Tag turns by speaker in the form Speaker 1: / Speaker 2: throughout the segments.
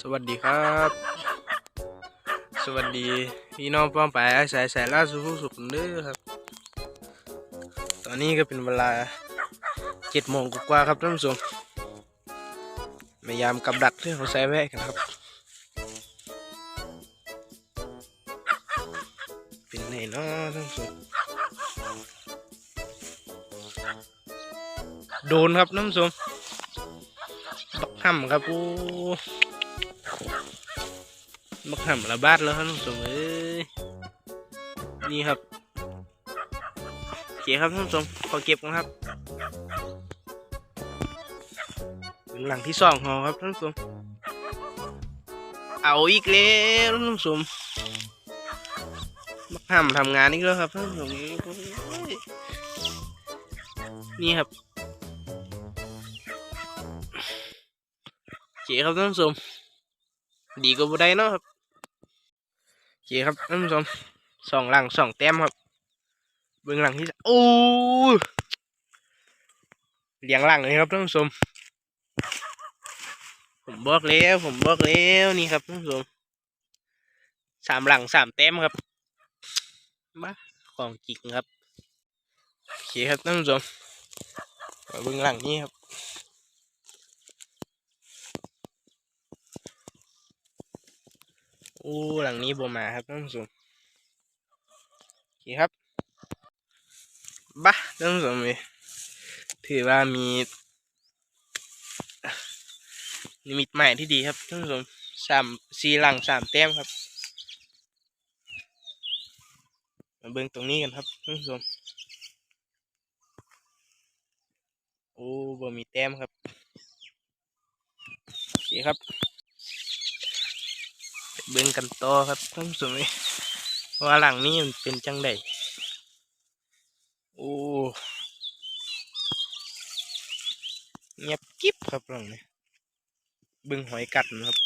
Speaker 1: สวัสดีครับ สวัสดีพี่น้องป้องไปอาศัยสายล่าสุขสุขเด้อครับ ตอนนี้ก็เป็นเวลาเจ็ดโมงกว่าครับท่านผู้ชมพยายามกับดักที่อเขาใช้แวะกันครับ เป็นไงเนาะท่านผู้ชมโดนครับท่านผู้ชมบักห่ำครับโอ้ บักห่ำระบาดแล้วครับท่านผู้ชมเอ้ยนี่ครับโอเคครับท่านผู้ชมขอเก็บกันครับหลังที่สองของครับท่านผู้ชมเอาอีกแล้วท่านผู้ชมบักห่ำทำงานอีกแล้วครับท่านผู้ชมนี่ครับโอเคครับท่านผู้ชมดีกว่าบุได้เนาะครับ เคครับท่านผู้ชมสองหลังสองแต้มครับ เบื้องหลังที่โอ้เลี้ยงหลังเลยครับท่านผู้ชมผมบอกแล้วผมบอกแล้วนี่ครับท่านผู้ชมสามหลังสามแต้มครับมาของจริงครับโอเคครับท่านผู้ชมเบื้องหลังนี้ครับ อู้หลังนี้บมาครับท่านผู้ชมโอเคครับบ้าท่านผู้ชมเลยถือว่ามีนิมิตใหม่ที่ดีครับท่านผู้ชมสามสี่หลังสามแต้มครับ มาเบิ่งตรงนี้กันครับท่านผู้ชมโอ้บ่มีแต้มครับโอเคครับ เบิ่งกันต่อครับท่านผู้ชมเอ้ยว่าหลังนี้มันเป็นจังไดโอ้เงียบกิ๊บครับหลังนี้เบิ่งหอยกัดนะครับ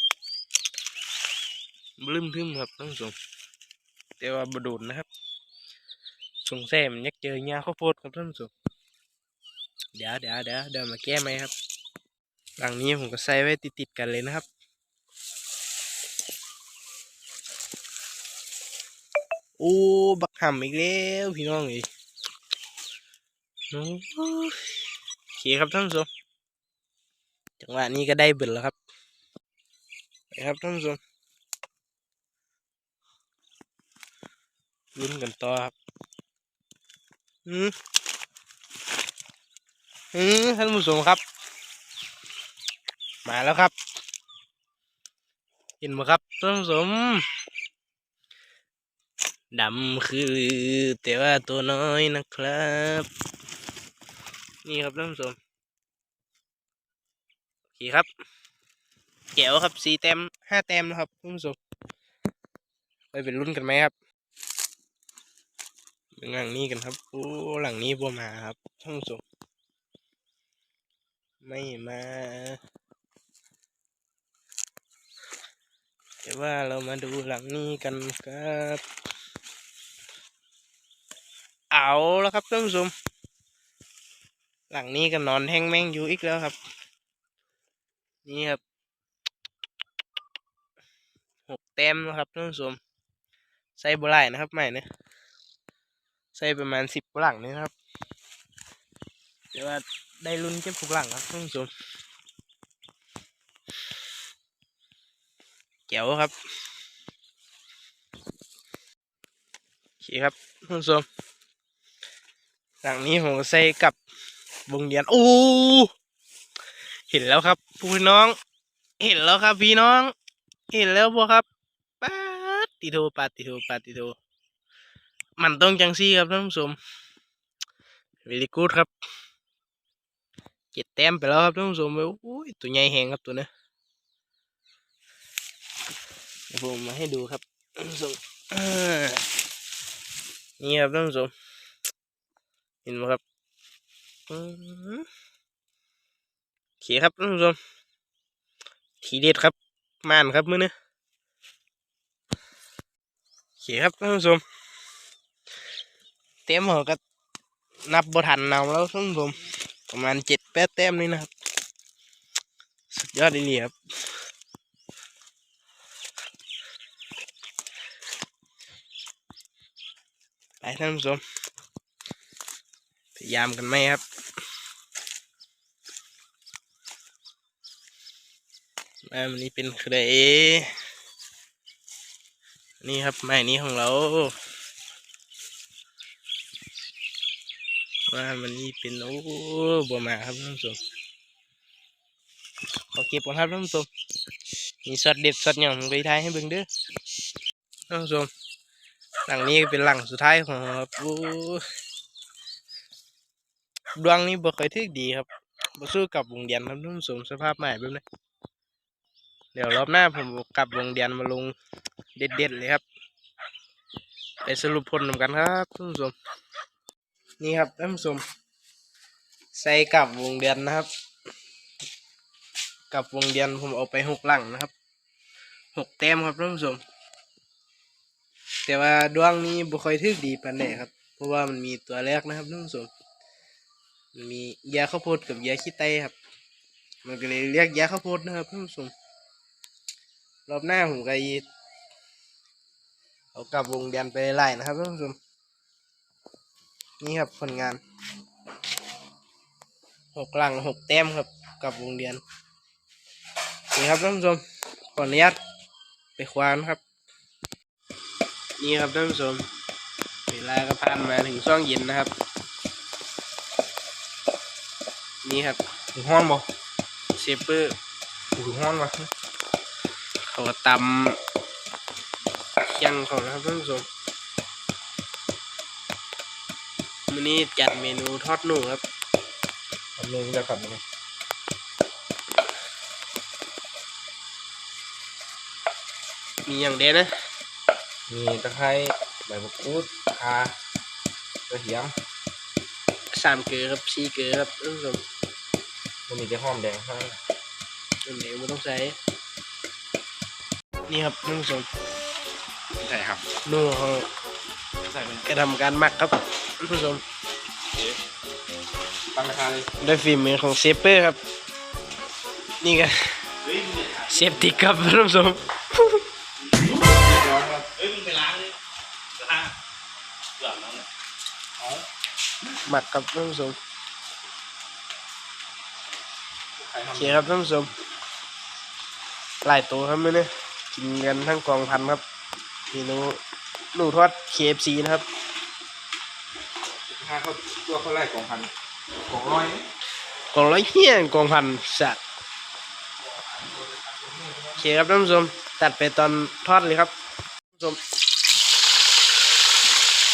Speaker 1: บลืมทึมครับท่านผู้ชมแต่ว่าบโดนนะครับสงสัยมันยากเจอหญ้าข้าวโพดครับท่านผู้ชมเดี๋ยวเดี๋ยวเดี๋ยวเดี๋ยวมาแก้ไหมครับหลังนี้ผมก็ใส่ไว้ติดๆกันเลยนะครับ โอ้บักหำอีกแล้วพี่น้องเอ้ยโอ้ยโอเคครับท่านผู้ชมจังหวะนี้ก็ได้เบิดแล้วครับไปครับท่านผู้ชมลุ้นกันต่อครับอืมอืมท่านผู้ชมครับ มาแล้วครับ เห็นไหมครับท่านผู้ชม ดำคือแต่ว่าตัวน้อยนะครับ นี่ครับท่านผู้ชมโอเคครับแก้วครับสี่แต้มห้าแต้มนะครับท่านผู้ชมไปเป็นรุ่นกันไหมครับดูหลังนี้กันครับโอ้หลังนี้บัวมาครับท่านผู้ชมไม่มาแต่ว่าเรามาดูหลังนี้กันครับ เอาแล้วครับท่านผู้ชมหลังนี้ก็นอนแห้งแม่งอยู่อีกแล้วครับ นี่ครับหกแต้มนะครับท่านผู้ชมใส่บหลายนะครับใหม่เนี่ยใส่ประมาณสิบหลังนี่ครับแต่ว่าได้ลุ้นเก็บทุกหลังครับท่านผู้ชมเจ๋วครับโอเคครับท่านผู้ชม หลังนี้ผมใส่กับวงเรียนโอ้เห็นแล้วครับพี่น้อง เห็นแล้วครับพี่น้อง เห็นแล้วพวกครับปาดติโทปาดติโทปาดติโทมันต้องจังซี่ครับท่านผู้ชม very good ครับเจ็ดแต้มไปแล้วครับท่านผู้ชมโอ้ยตัวใหญ่แหงครับตัวเนี้ยผมมาให้ดูครับท่านผู้ชมนี่ครับท่านผู้ชม เห็นไหมครับโอเคครับท่านผู้ชมทีเด็ดครับม่านครับมื้อนี้โอเคครับท่านผู้ชมเต็มหัวก็นับบทันเอาแล้วท่านผู้ชมประมาณเจ็ดแปดเต็มนี่นะครับ สุดยอดดีครับไปท่านผู้ชม พยายามกันไหมครับมาวันนี้เป็นเครนี่ครับไม้นี้ของเราว่ามันนี่เป็นโอ้บัวมาครับท่านผู้ชมขอเก็บก่อนครับท่านผู้ชมมีสอดเด็ดสอดหย่องไปทายให้เบิ่งเด้อท่านผู้ชมหลังนี้เป็นหลังสุดท้ายของเราครับโอ้ ดวงนี้บ่ค่อยถึกดีครับบ่สู้กับวงเดียนครับท่านผู้ชมสภาพใหม่แบบนี้เดี๋ยวรอบหน้าผมกลับวงเดียนมาลงเด็ดๆเลยครับ ไปสรุปผลกันครับท่านผู้ชมนี่ครับท่านผู้ชมใส่กับวงเดือนนะครับ กับวงเดือนผมเอาไปหกหลังนะครับหกแต้มครับท่านผู้ชมแต่ว่าดวงนี้บ่ค่อยทึกดีปานใดครับ เพราะว่ามันมีตัวแรกนะครับท่านผู้ชม มันมียาข้าวโพดกับยาขี้ไตครับ มันก็เลยเรียกยาข้าวโพดนะครับท่านผู้ชมรอบหน้าผมก็อีเอากลับวงเดียนไปไล่นะครับท่านผู้ชมนี่ครับผลงานหกหลังหกแต้มครับกับวงเดียนนี่ครับท่านผู้ชมขออนุญาตไปควานครับ นี่ครับท่านผู้ชมเวลาก็ผ่านมาถึงช่วงเย็นนะครับ นี่ครับ
Speaker 2: ถึงห้อนบ่
Speaker 1: เซเปอร์
Speaker 2: ถึงห้อนวะ
Speaker 1: เขาก็ตำเคียงของนะครับท่านผู้ชมวันนี้จัดเมนูทอดหนูครับ
Speaker 2: อันนึงจะขับยังไง
Speaker 1: มีอย่างเด่นนะ
Speaker 2: มีตะไคร้ใบมะกรูดคากระเทียม
Speaker 1: สามเกลือครับสี่เกลือครับท่านผู้ชม
Speaker 2: มันมีแต่หอมแดงเท่านั้น
Speaker 1: อันไหนไม่ต้องใช้นี่ครับท่านผู้ชม
Speaker 2: ใช่ครับ
Speaker 1: หนูเขา
Speaker 2: ใส่เป็น
Speaker 1: กระทำการหมักครับท่านผู้ชม
Speaker 2: ตั้งราคาเลย
Speaker 1: ด้วยฝีมือของเซฟเปอร์ครับ นี่ก็เซฟติกครับท่านผู้ชม
Speaker 2: ร้อนครับ
Speaker 3: เอ้ยมึงไปล้างเลยกระทะเหลืองแล้วเนี่ย
Speaker 1: หมักครับท่านผู้ชม โอ
Speaker 2: ทำ
Speaker 1: เคครับท่านผู้ชมหลายตัวครับมื่อนี้กินกันทั้งกองพันครับเมนูหนูทอด KFC นะครับ
Speaker 2: ค่าเขาตัวเขาไล่กองพันกองร้อยนี่
Speaker 1: กองร้อยเฮี้ยนกองพันสัตว์โอเคครับท่านผู้ชมตัดไปตอนทอดเลยครับท่านผู้ชม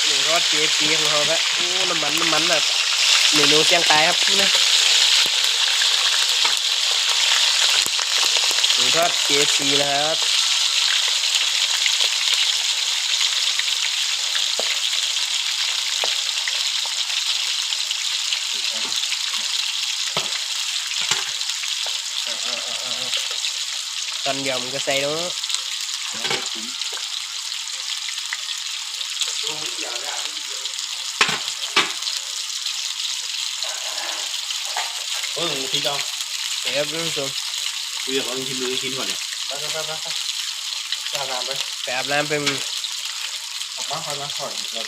Speaker 1: หนูทอด KFC ของเราครับโอ้น้ำมันน้ำมันแบบเมนูเชียงตายครับนี่นะ หนูทอด KFC นะครับตอนเดียวมันก็ใส่แล้ว
Speaker 3: เออมึงทิ้งเอา
Speaker 1: โอเคครับท่าน
Speaker 3: กูอยากเอาชิ้นดูลูกชิ้นก่อนเนี่ย
Speaker 2: ไปไปไปไปไปจะทำไป
Speaker 1: ไปอาบน้ำเป็น
Speaker 2: ออกมาคอยมาถอดเรา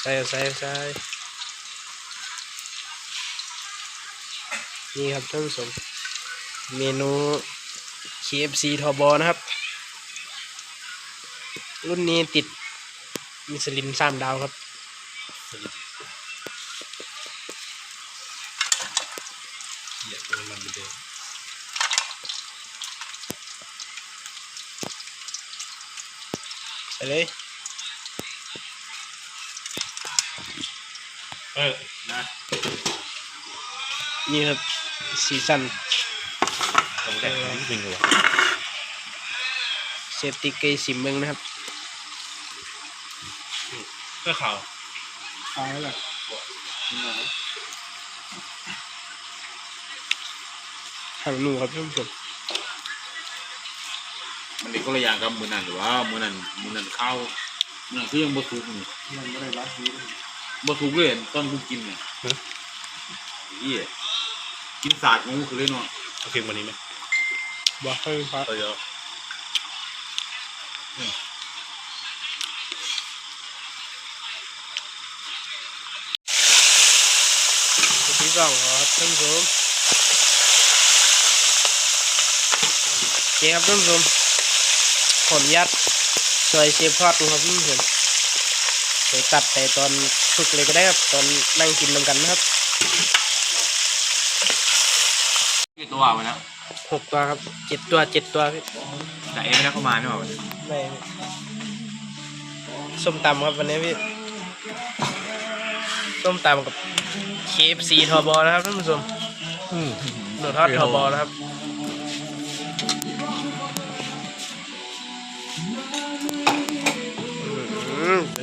Speaker 1: ใส่ใส่ใส่นี่ครับท่านผู้ชมเมนู KFC ทอบอนะครับ รุ่นนี้ติดมิสลินสามดาวครับ
Speaker 3: เหี้ยตัวมันเป็นเดิม
Speaker 1: ไปเลย
Speaker 3: เออ นะ
Speaker 1: นี่ครับซีซั่น
Speaker 3: ตรงแต่งจริงเลย
Speaker 1: เซฟติกเกยสิมเบิงนะครับ
Speaker 3: เพื่อเขาำ
Speaker 2: ตายแล้ว
Speaker 1: หางหนูครับท่านผู้ชม
Speaker 3: ก็เลยอย่างกับมือนั่นหรือว่ามือนั่นมือนั่นข้าวมือนั่นคือยังบะทุกเนี่
Speaker 2: ยันไม่ได้รับรู้
Speaker 3: บะทุกเลยตอนกูกินเนี่ยเฮียกินสาดงูคือเลยเนาะเอาเค็มกว่านี้ไหม
Speaker 1: บ้าเฮ้ยครับ
Speaker 3: เดี๋ย
Speaker 1: วพี่สาวครับท่านผู้ชมเก่งครับท่านผู้ชม ขออนุญาตช่วยเชฟทอดดูครับท่านผู้ชมเดี๋ยวตัดแต่ตอนฝึกเลยก็ได้ครับ ตอนนั่งกินนำกันนะครับ
Speaker 3: กี่ตัววะนะ
Speaker 1: หกตัวครับเจ็ดตัวเจ็ดตัวพี่
Speaker 3: แต่เอไม่ได้เข้ามาเนี่ยหรอ
Speaker 1: ไม่ส้มตำครับวันนี้พี่ส้มตำกับ KFC ทอบอนะครับท่านผู้ชมหนูทอดทอบอนะครับ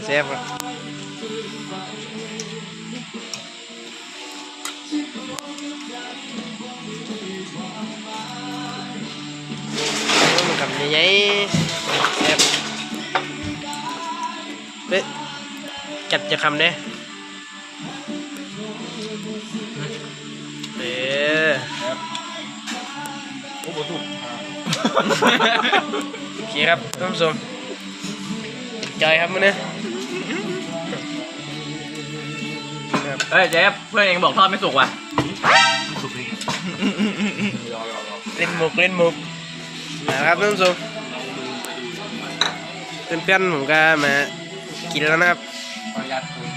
Speaker 1: แซ่บครับมันกับใหญ่ๆแซ่บเฮ้ยจับจะคำเด้เออ
Speaker 2: โอ้โหถูก
Speaker 1: โอเคครับท่านผู้ชมจอยครับมื้อนี้
Speaker 3: ฮ้ยเจฟเพื่อนเองบอกทอดไม่สุกว่ะ
Speaker 2: รอรอรอ
Speaker 1: เล่นมุกเล่นมุกนะครับท่านผู้ชมเพื่อนๆผมก็มากินแล้วนะครับ
Speaker 2: ขออนุญาตคุย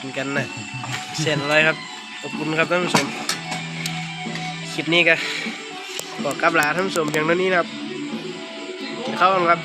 Speaker 1: กินกันนะเส้นอะไรครับขอบคุณครับท่านผู้ชมคลิปนี้ก็ขอกลับลาท่านผู้ชมเพียงเท่านี้นะครับกินข้าวกันครับ